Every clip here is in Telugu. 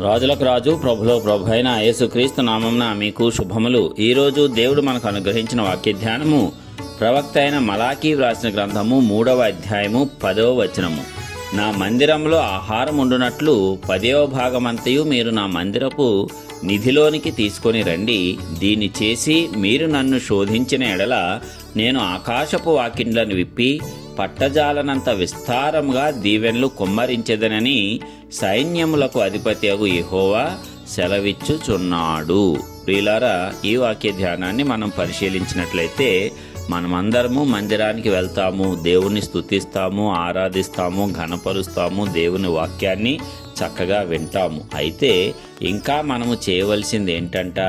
రాజులకు రాజు ప్రభులో ప్రభు అయిన యేసుక్రీస్తు నామంన మీకు శుభములు. ఈరోజు దేవుడు మనకు అనుగ్రహించిన వాక్య ధ్యానము ప్రవక్త అయిన మలాకీ వ్రాసిన గ్రంథము మూడవ అధ్యాయము పదవ వచనము. నా మందిరంలో ఆహారం ఉండునట్లు పదవ భాగమంతయు మీరు నా మందిరపు నిధిలోనికి తీసుకొని రండి. దీన్ని చేసి మీరు నన్ను శోధించిన ఎడల నేను ఆకాశపు వాకిండ్లను విప్పి పట్టజాలనంత విస్తారముగా దీవెన్లు కుమ్మరించెదనని సైన్యములకు అధిపతి అగు ఇహోవా సెలవిచ్చుచున్నాడు. ప్రియులారా ఈ వాక్య ధ్యానాన్ని మనం పరిశీలించినట్లయితే మనమందరము మందిరానికి వెళ్తాము దేవుణ్ణి స్తుతిస్తాము ఆరాధిస్తాము ఘనపరుస్తాము దేవుని వాక్యాన్ని చక్కగా వింటాము. అయితే ఇంకా మనము చేయవలసింది ఏంటంట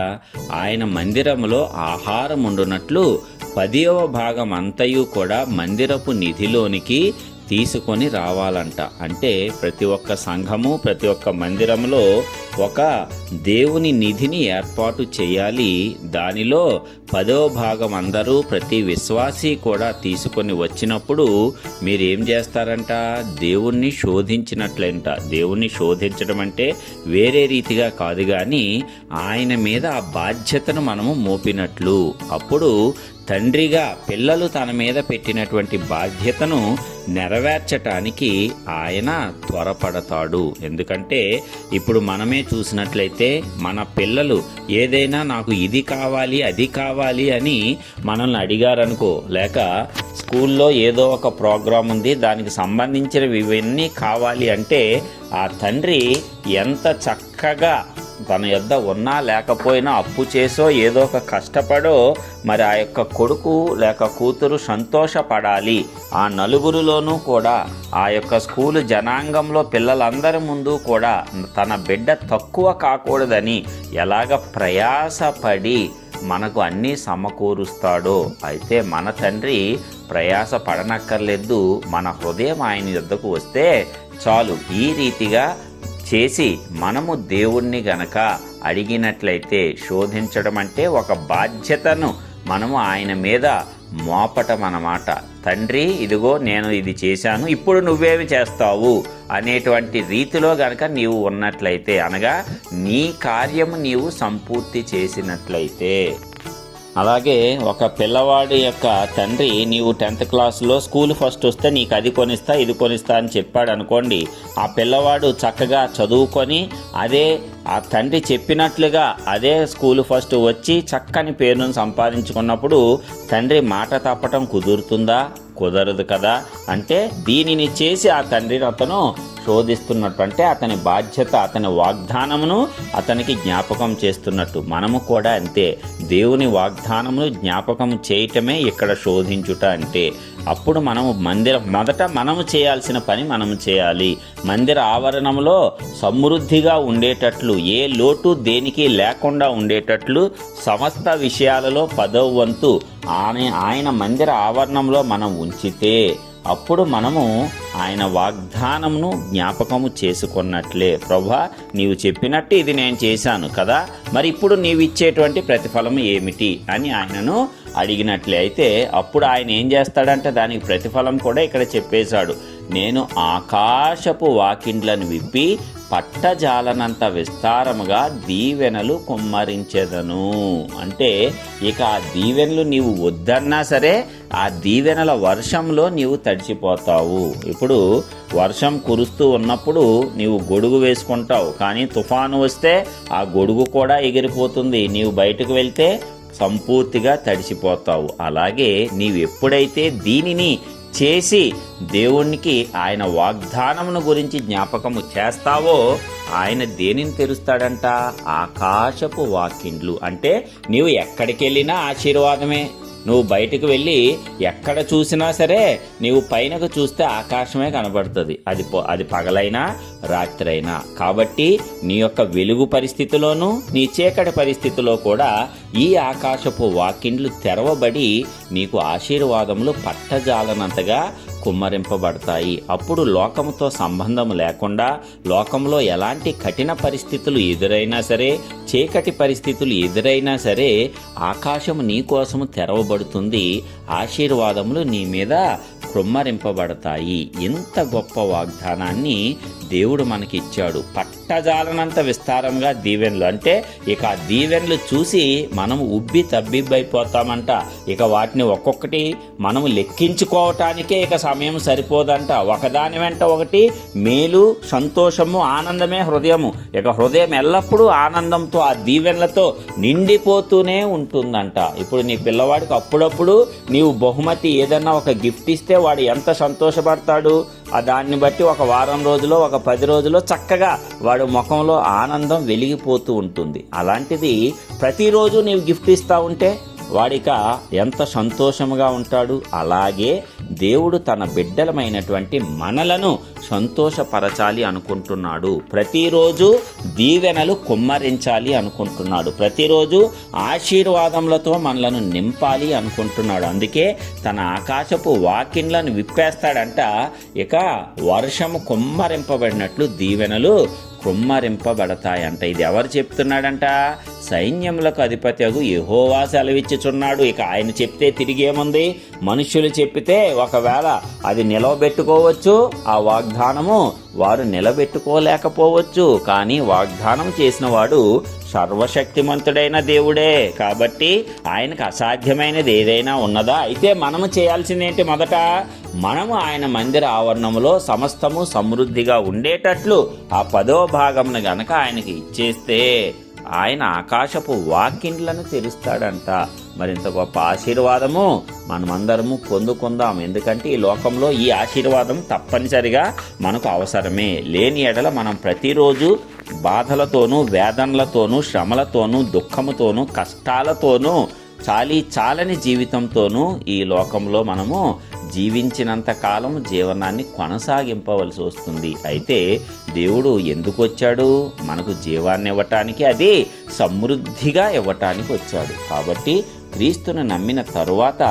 ఆయన మందిరములో ఆహారం ఉండునట్లు పదివ భాగం అంతయు కూడా మందిరపు నిధిలోనికి తీసుకొని రావాలంట. అంటే ప్రతి ఒక్క సంఘము ప్రతి ఒక్క మందిరంలో ఒక దేవుని నిధిని ఏర్పాటు చేయాలి. దానిలో పదవ భాగం అందరూ ప్రతి విశ్వాసి కూడా తీసుకొని వచ్చినప్పుడు మీరేం చేస్తారంట? దేవుణ్ణి శోధించినట్లంట. దేవుణ్ణి శోధించడం అంటే వేరే రీతిగా కాదు కానీ ఆయన మీద ఆ బాధ్యతను మనము మోపినట్లు. అప్పుడు తండ్రిగా పిల్లలు తన మీద పెట్టినటువంటి బాధ్యతను నెరవేర్చటానికి ఆయన త్వరపడతాడు. ఎందుకంటే ఇప్పుడు మనమే చూసినట్లయితే మన పిల్లలు ఏదైనా నాకు ఇది కావాలి అది కావాలి అని మనల్ని అడిగారనుకో లేక స్కూల్లో ఏదో ఒక ప్రోగ్రాం ఉంది దానికి సంబంధించినవి ఇవన్నీ కావాలి అంటే ఆ తండ్రి ఎంత చక్కగా తన యొద్ద ఉన్నా లేకపోయినా అప్పు చేసో ఏదో ఒక కష్టపడో మరి ఆ యొక్క కొడుకు లేక కూతురు సంతోషపడాలి. ఆ నలుగురిలోనూ కూడా ఆ యొక్క స్కూలు జనాంగంలో పిల్లలందరి ముందు కూడా తన బిడ్డ తక్కువ కాకూడదని ఎలాగ ప్రయాసపడి మనకు అన్నీ సమకూరుస్తాడో. అయితే మన తండ్రి ప్రయాస పడనక్కర్లేదు మన హృదయం ఆయన యుద్ధకు వస్తే చాలు. ఈ రీతిగా చేసి మనము దేవుణ్ణి గనక అడిగినట్లయితే శోధించడం అంటే ఒక బాధ్యతను మనము ఆయన మీద మోపటం అన్నమాట. తండ్రి ఇదిగో నేను ఇది చేశాను ఇప్పుడు నువ్వేమి చేస్తావు? అనేటువంటి రీతిలో గనక నీవు ఉన్నట్లయితే అనగా నీ కార్యము నీవు సంపూర్తి చేసినట్లయితే. అలాగే ఒక పిల్లవాడి యొక్క తండ్రి నీవు టెన్త్ క్లాస్లో స్కూల్ ఫస్ట్ వస్తే నీకు అది కొనిస్తా ఇది కొనిస్తా అని చెప్పాడు అనుకోండి ఆ పిల్లవాడు చక్కగా చదువుకొని అదే ఆ తండ్రి చెప్పినట్లుగా అదే స్కూల్ ఫస్ట్ వచ్చి చక్కని పేరును సంపాదించుకున్నప్పుడు తండ్రి మాట తప్పటం కుదురుతుందా? కుదరదు కదా. అంటే దీనిని చేసి ఆ తండ్రిని అతను శోధిస్తున్నట్టు అంటే అతని బాధ్యత అతని వాగ్దానమును అతనికి జ్ఞాపకం చేస్తున్నట్టు. మనము కూడా అంతే. దేవుని వాగ్దానమును జ్ఞాపకం చేయటమే ఇక్కడ శోధించుట అంటే. అప్పుడు మనము మందిర మొదట మనము చేయాల్సిన పని మనము చేయాలి. మందిర ఆవరణంలో సమృద్ధిగా ఉండేటట్లు ఏ లోటు దేనికి లేకుండా ఉండేటట్లు సమస్త విషయాలలో పదవ వంతు ఆయన ఆయన మందిర ఆవరణంలో మనం ఉంచితే అప్పుడు మనము ఆయన వాగ్దానమును జ్ఞాపకము చేసుకున్నట్లే. ప్రభా నీవు చెప్పినట్టు ఇది నేను చేశాను కదా. మరి ఇప్పుడు నీవు ఇచ్చేటువంటి ప్రతిఫలం ఏమిటి? అని ఆయనను అడిగినట్లే. అయితే అప్పుడు ఆయన ఏం చేస్తాడంటే దానికి ప్రతిఫలం కూడా ఇక్కడ చెప్పేశాడు. నేను ఆకాశపు వాకిండ్లను విప్పి పట్టజాలనంత విస్తారముగా దీవెనలు కుమ్మరించెదను. అంటే ఇక ఆ దీవెనలు నీవు వద్దన్నా సరే ఆ దీవెనల వర్షంలో నీవు తడిచిపోతావు. ఇప్పుడు వర్షం కురుస్తూ ఉన్నప్పుడు నీవు గొడుగు వేసుకుంటావు. కానీ తుఫాను వస్తే ఆ గొడుగు కూడా ఎగిరిపోతుంది. నీవు బయటకు వెళ్తే సంపూర్తిగా తడిసిపోతావు. అలాగే నీవు ఎప్పుడైతే దీనిని చేసి దేవునికి ఆయన వాగ్దానమును గురించి జ్ఞాపకము చేస్తావో ఆయన దేనిని తెరుస్తాడంట? ఆకాశపు వాకిండ్లు. అంటే నీవు ఎక్కడికి వెళ్ళినా ఆశీర్వాదమే. నువ్వు బయటకు వెళ్ళి ఎక్కడ చూసినా సరే నీవు పైనకు చూస్తే ఆకాశమే కనబడుతుంది. అది అది పగలైనా రాత్రైనా. కాబట్టి నీ యొక్క వెలుగు పరిస్థితిలోనూ నీ చీకటి పరిస్థితిలో కూడా ఈ ఆకాశపు వాకిండ్లు తెరవబడి నీకు ఆశీర్వాదములు పట్టజాలనంతగా కుమ్మరింపబడతాయి. అప్పుడు లోకముతో సంబంధం లేకుండా లోకంలో ఎలాంటి కఠిన పరిస్థితులు ఎదురైనా సరే చీకటి పరిస్థితులు ఎదురైనా సరే ఆకాశం నీకోసము తెరవబడుతుంది. ఆశీర్వాదములు నీ మీద కుమ్మరింపబడతాయి. ఇంత గొప్ప వాగ్దానాన్ని దేవుడు మనకిచ్చాడు. పట్ట ఇష్టజాలనంత విస్తారంగా దీవెన్లు. అంటే ఇక ఆ చూసి మనం ఉబ్బి తబ్బిబ్బైపోతామంట. ఇక వాటిని ఒక్కొక్కటి మనం లెక్కించుకోవటానికే ఇక సమయం సరిపోదంట. ఒకదాని వెంట ఒకటి మేలు సంతోషము ఆనందమే హృదయము. ఇక హృదయం ఎల్లప్పుడూ ఆనందంతో ఆ దీవెన్లతో నిండిపోతూనే ఉంటుందంట. ఇప్పుడు నీ పిల్లవాడికి అప్పుడప్పుడు నీవు బహుమతి ఏదన్నా ఒక గిఫ్ట్ ఇస్తే వాడు ఎంత సంతోషపడతాడు? దాన్ని బట్టి ఒక వారం రోజులో ఒక పది రోజులో చక్కగా వాడు ముఖంలో ఆనందం వెలిగిపోతూ ఉంటుంది. అలాంటిది ప్రతిరోజు నీవు గిఫ్ట్ ఇస్తూ ఉంటే వాడిక ఎంత సంతోషంగా ఉంటాడు. అలాగే దేవుడు తన బిడ్డలమైనటువంటి మనలను సంతోషపరచాలి అనుకుంటున్నాడు. ప్రతిరోజు దీవెనలు కుమ్మరించాలి అనుకుంటున్నాడు. ప్రతిరోజు ఆశీర్వాదములతో మనలను నింపాలి అనుకుంటున్నాడు. అందుకే తన ఆకాశపు వాకిన్లను విప్పేస్తాడంట. ఇక వర్షము కుమ్మరింపబడినట్లు దీవెనలు కుమ్మరింపబడతాయంట ఇది ఎవరు చెప్తున్నాడంట? సైన్యములకు అధిపతి అగు యహోవా సెలవిచ్చుచున్నాడు. ఇక ఆయన చెప్తే తిరిగేముంది? మనుషులు చెప్పితే ఒకవేళ అది నిలవబెట్టుకోవచ్చు ఆ వాగ్దానము వారు నిలబెట్టుకోలేకపోవచ్చు కానీ వాగ్దానం చేసిన వాడు సర్వశక్తిమంతుడైన దేవుడే. కాబట్టి ఆయనకు అసాధ్యమైనది ఏదైనా ఉన్నదా? అయితే మనము చేయాల్సిందేంటి మొదట? మనము ఆయన మందిర ఆవరణములో సమస్తము సమృద్ధిగా ఉండేటట్లు ఆ పదో భాగమును గనక ఆయనకి ఇచ్చేస్తే ఆయన ఆకాశపు వాకిండ్లను తెరుస్తాడంట. మరింత గొప్ప ఆశీర్వాదము మనమందరము పొందుకుందాం. ఎందుకంటే ఈ లోకంలో ఈ ఆశీర్వాదం తప్పనిసరిగా మనకు అవసరమే. లేని ఎడల మనం ప్రతిరోజు బాధలతోనూ వేదనలతోనూ శ్రమలతోనూ దుఃఖముతోనూ కష్టాలతోనూ చాలీ చాలని జీవితంతోనూ ఈ లోకంలో మనము జీవించినంత కాలం జీవనాన్ని కొనసాగింపవలసి వస్తుంది. అయితే దేవుడు ఎందుకు వచ్చాడు? మనకు జీవాన్ని ఇవ్వటానికి అది సమృద్ధిగా ఇవ్వటానికి వచ్చాడు. కాబట్టి క్రీస్తును నమ్మిన తరువాత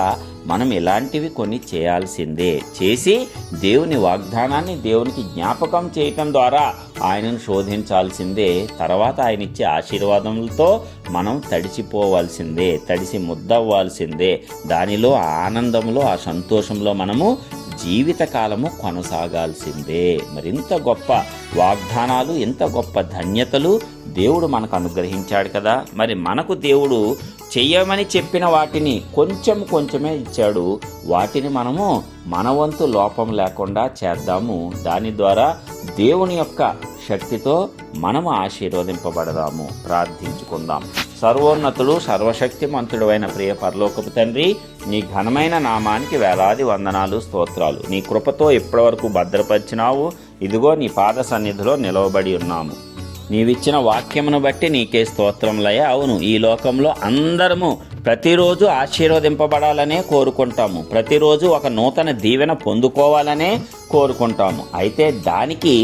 మనం ఇలాంటివి కొన్ని చేయాల్సిందే. చేసి దేవుని వాగ్దానాన్ని దేవునికి జ్ఞాపకం చేయటం ద్వారా ఆయనను శోధించాల్సిందే. తర్వాత ఆయన ఇచ్చే ఆశీర్వాదములతో మనం తడిచిపోవాల్సిందే తడిసి ముద్దవ్వాల్సిందే. దానిలో ఆనందంలో ఆ సంతోషంలో మనము జీవితకాలము కొనసాగాల్సిందే. మరింత గొప్ప వాగ్దానాలు ఇంత గొప్ప ధన్యతలు దేవుడు మనకు అనుగ్రహించాడు కదా. మరి మనకు దేవుడు చెయ్యమని చెప్పిన వాటిని కొంచెం కొంచెమే ఇచ్చాడు. వాటిని మనము మన వంతు లోపం లేకుండా చేద్దాము. దాని ద్వారా దేవుని యొక్క శక్తితో మనము ఆశీర్వదింపబడదాము. ప్రార్థించుకుందాం. సర్వోన్నతుడు సర్వశక్తిమంతుడు అయిన ప్రియ పరలోకపు తండ్రి నీ ఘనమైన నామానికి వేలాది వందనాలు స్తోత్రాలు. నీ కృపతో ఇప్పటివరకు భద్రపరిచినావు? ఇదిగో నీ పాద సన్నిధిలో నిలవబడి ఉన్నాము. నీవిచ్చిన వాక్యమును బట్టి నీకే స్తోత్రంలయ అవును ఈ లోకంలో అందరము ప్రతిరోజు ఆశీర్వదింపబడాలనే కోరుకుంటాము. ప్రతిరోజు ఒక నూతన దీవెన పొందుకోవాలనే కోరుకుంటాము. అయితే దానికి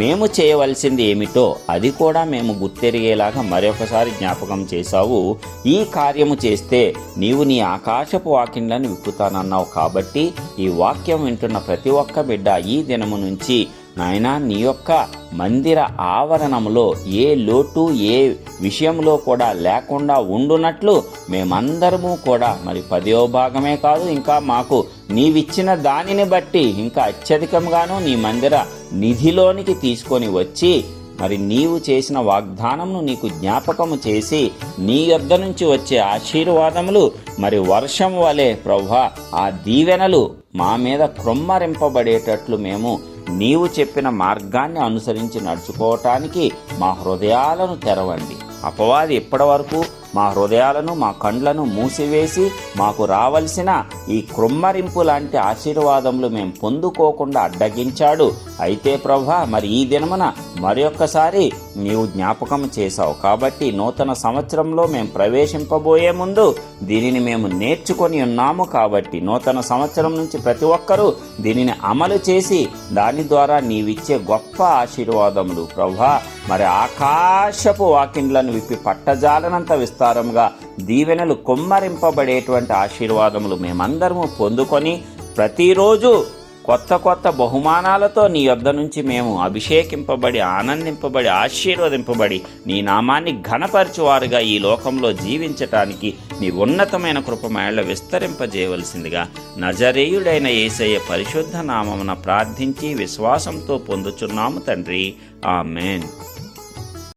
మేము చేయవలసింది ఏమిటో అది కూడా మేము గుర్తెరిగేలాగా మరొకసారి జ్ఞాపకం చేశావు. ఈ కార్యము చేస్తే నీవు నీ ఆకాశపు వాక్యంలను విప్పుతానన్నావు. కాబట్టి ఈ వాక్యం వింటున్న ప్రతి ఒక్క బిడ్డ ఈ దినము నుంచి నాయనా నీ యొక్క మందిర ఆవరణములో ఏ లోటు ఏ విషయంలో కూడా లేకుండా ఉండునట్లు మేమందరము కూడా మరి పదో భాగమే కాదు ఇంకా మాకు నీవిచ్చిన దానిని బట్టి ఇంకా అత్యధికంగాను నీ మందిర నిధిలోనికి తీసుకొని వచ్చి మరి నీవు చేసిన వాగ్దానమును నీకు జ్ఞాపకము చేసి నీ యొద్ద నుంచి వచ్చే ఆశీర్వాదములు మరి వర్షం వలె ప్రభా ఆ దీవెనలు మా మీద క్రొమ్మరింపబడేటట్లు మేము నీవు చెప్పిన మార్గాన్ని అనుసరించి నడుచుకోవటానికి మా హృదయాలను తెరవండి. అపవాది ఇప్పటి వరకు మా హృదయాలను మా కండ్లను మూసివేసి మాకు రావలసిన ఈ కృమ్మరింపు లాంటి ఆశీర్వాదములు మేము పొందుకోకుండా అడ్డగించాడు. అయితే ప్రభా మరి ఈ దినమున మరొక్కసారి నీవు జ్ఞాపకం చేశావు. కాబట్టి నూతన సంవత్సరంలో మేము ప్రవేశింపబోయే ముందు దీనిని మేము నేర్చుకొని ఉన్నాము. కాబట్టి నూతన సంవత్సరం నుంచి ప్రతి ఒక్కరూ దీనిని అమలు చేసి దాని ద్వారా నీవిచ్చే గొప్ప ఆశీర్వాదములు. ప్రభా మరి ఆకాశపు వాకిండ్లను విప్పి పట్టజాలనంత విస్తారంగా దీవెనలు కుమ్మరింపబడేటువంటి ఆశీర్వాదములు మేమందరము పొందుకొని ప్రతిరోజు కొత్త కొత్త బహుమానాలతో నీ యొద్ద నుంచి మేము అభిషేకింపబడి ఆనందింపబడి ఆశీర్వదింపబడి నీ నామాన్ని ఘనపరచువారుగా ఈ లోకంలో జీవించటానికి నీ ఉన్నతమైన కృపమేళ్ళ విస్తరింపజేయవలసిందిగా నజరేయుడైన ఏసయ్య పరిశుద్ధ నామమున ప్రార్థించి విశ్వాసంతో పొందుచున్నాము తండ్రి. ఆమెన్.